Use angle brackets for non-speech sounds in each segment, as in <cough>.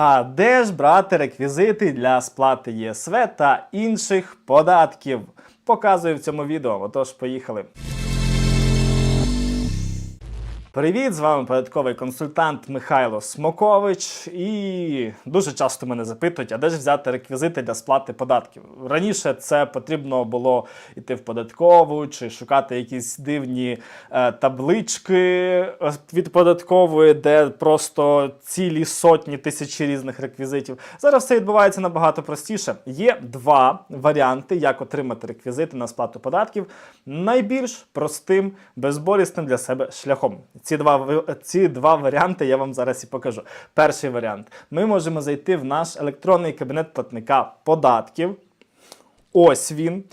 А де ж брати реквізити для сплати ЄСВ та інших податків? Показую в цьому відео. Отож, поїхали. Привіт, з вами податковий консультант Михайло Смокович. І дуже часто мене запитують, а де ж взяти реквізити для сплати податків. Раніше це потрібно було йти в податкову чи шукати якісь дивні е, таблички е, від податкової, де просто цілі сотні тисячі різних реквізитів. Зараз все відбувається набагато простіше. Є два варіанти, як отримати реквізити на сплату податків найбільш простим, безболісним для себе шляхом. Ці два, ці два варіанти я вам зараз і покажу. Перший варіант: ми можемо зайти в наш електронний кабінет платника податків. Ось він.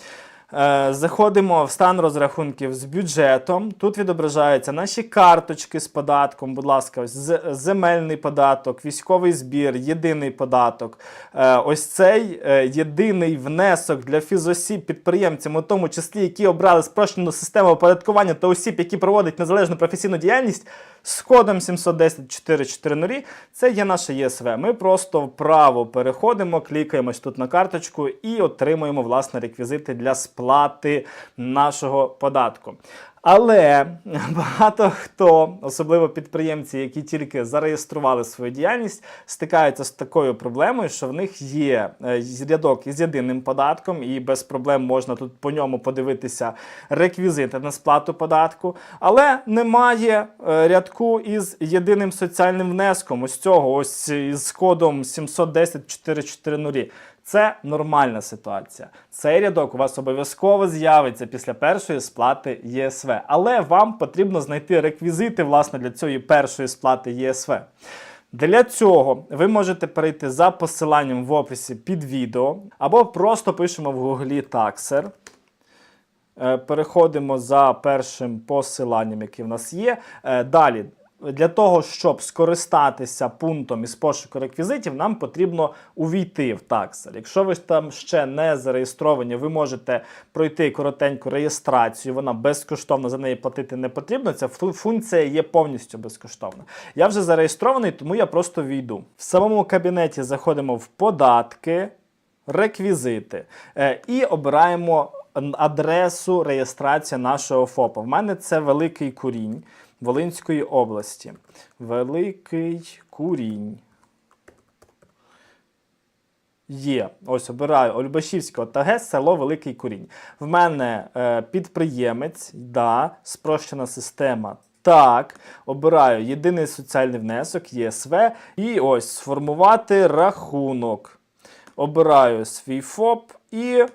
Е, Заходимо в стан розрахунків з бюджетом. Тут відображаються наші карточки з податком. Будь ласка, земельний податок, військовий збір, єдиний податок. Е, Ось цей е, єдиний внесок для фізосіб підприємцям, у тому числі, які обрали спрощену систему оподаткування та осіб, які проводять незалежну професійну діяльність з кодом 710-440. Це є наше ЄСВ. Ми просто вправо переходимо, клікаємо ось тут на карточку і отримуємо власне реквізити для сплати нашого податку. Але <laughs> багато хто, особливо підприємці, які тільки зареєстрували свою діяльність, стикаються з такою проблемою, що в них є е, рядок із єдиним податком, і без проблем можна тут по ньому подивитися реквізити на сплату податку, але немає е, рядку із єдиним соціальним внеском. Ось цього, ось із кодом 710-440. Це нормальна ситуація. Цей рядок у вас обов'язково з'явиться після першої сплати ЄСВ. Але вам потрібно знайти реквізити власне для цієї першої сплати ЄСВ. Для цього ви можете перейти за посиланням в описі під відео, або просто пишемо в гуглі таксер. Е, Переходимо за першим посиланням, яке в нас є. Е, Далі, для того, щоб скористатися пунктом із пошуку реквізитів, нам потрібно увійти в таксер. Якщо ви там ще не зареєстровані, ви можете пройти коротеньку реєстрацію. Вона безкоштовна, за неї платити не потрібно. Ця функція є повністю безкоштовна. Я вже зареєстрований, тому я просто війду. В самому кабінеті заходимо в податки реквізити е, і обираємо адресу реєстрації нашого ФОПа. В мене це Великий Курінь Волинської області. Великий Курінь. Є. Ось обираю Ольбашівське ОТГ, село Великий Курінь. В мене е, підприємець, да, спрощена система. Так, обираю єдиний соціальний внесок, ЄСВ, і ось сформувати рахунок. Обираю свій ФОП і.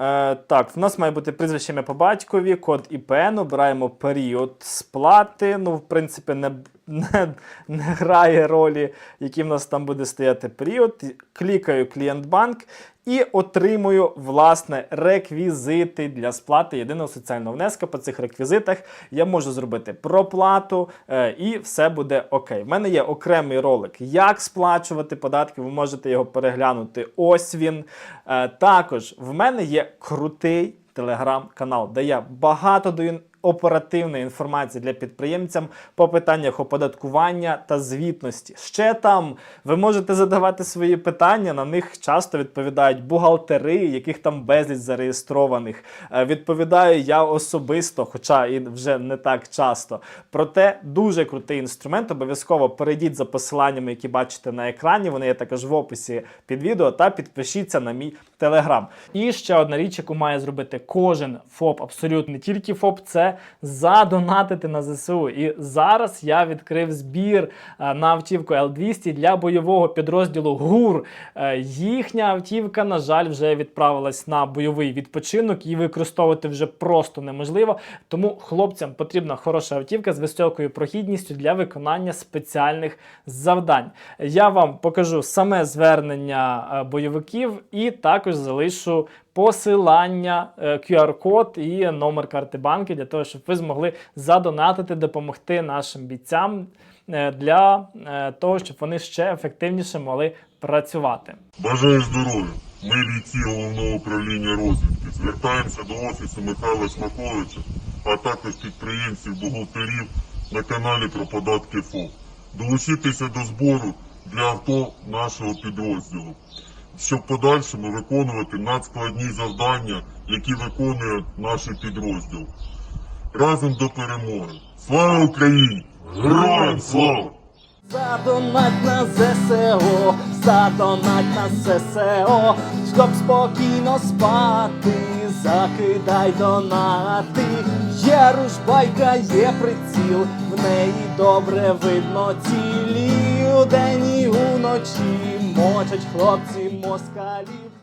Е, так, в нас має бути прізвище ім'я по батькові, код ІПН, обираємо період сплати. Ну, в принципі, не, не, не грає ролі, який в нас там буде стояти період. Клікаю клієнт банк і отримую власне реквізити для сплати єдиного соціального внеска. По цих реквізитах я можу зробити проплату е, і все буде окей. В мене є окремий ролик, як сплачувати податки. Ви можете його переглянути. Ось він. Е, також в мене є крутий телеграм-канал, де я багато даю оперативної інформації для підприємцям по питаннях оподаткування та звітності. Ще там ви можете задавати свої питання, на них часто відповідають бухгалтери, яких там безліч зареєстрованих. Е, Відповідаю я особисто, хоча і вже не так часто. Проте дуже крутий інструмент. Обов'язково перейдіть за посиланнями, які бачите на екрані. Вони є також в описі під відео, та підпишіться на мій телеграм. І ще одна річ, яку має зробити кожен ФОП, абсолютно не тільки ФОП, це задонатити на ЗСУ. І зараз я відкрив збір е, на автівку Л200 для бойового підрозділу ГУР. Е, Їхня автівка, на жаль, вже відправилась на бойовий відпочинок. Її використовувати вже просто неможливо. Тому хлопцям потрібна хороша автівка з високою прохідністю для виконання спеціальних завдань. Я вам покажу саме звернення е, бойовиків і також залишу посилання, е, QR-код і номер карти банки для того, щоб ви змогли задонатити, допомогти нашим бійцям е, для е, того, щоб вони ще ефективніше могли працювати. Бажаю здоров'я. Ми бійці головного управління розвідки. Звертаємося до офісу Михайла Смаковича, а також підприємців, бухгалтерів на каналі про податки ФОП. Долучитися до збору для авто нашого підрозділу, щоб в подальшому виконувати надскладні завдання, які виконує наш підрозділ. Разом до перемоги. Слава Україні! Героям слава! Задонать на ЗСО, задонать на ЗСО, щоб спокійно спати, закидай донати. Є ружбайка, є приціл, в неї добре видно цілі. Удень і уночі мочать хлопці москалів.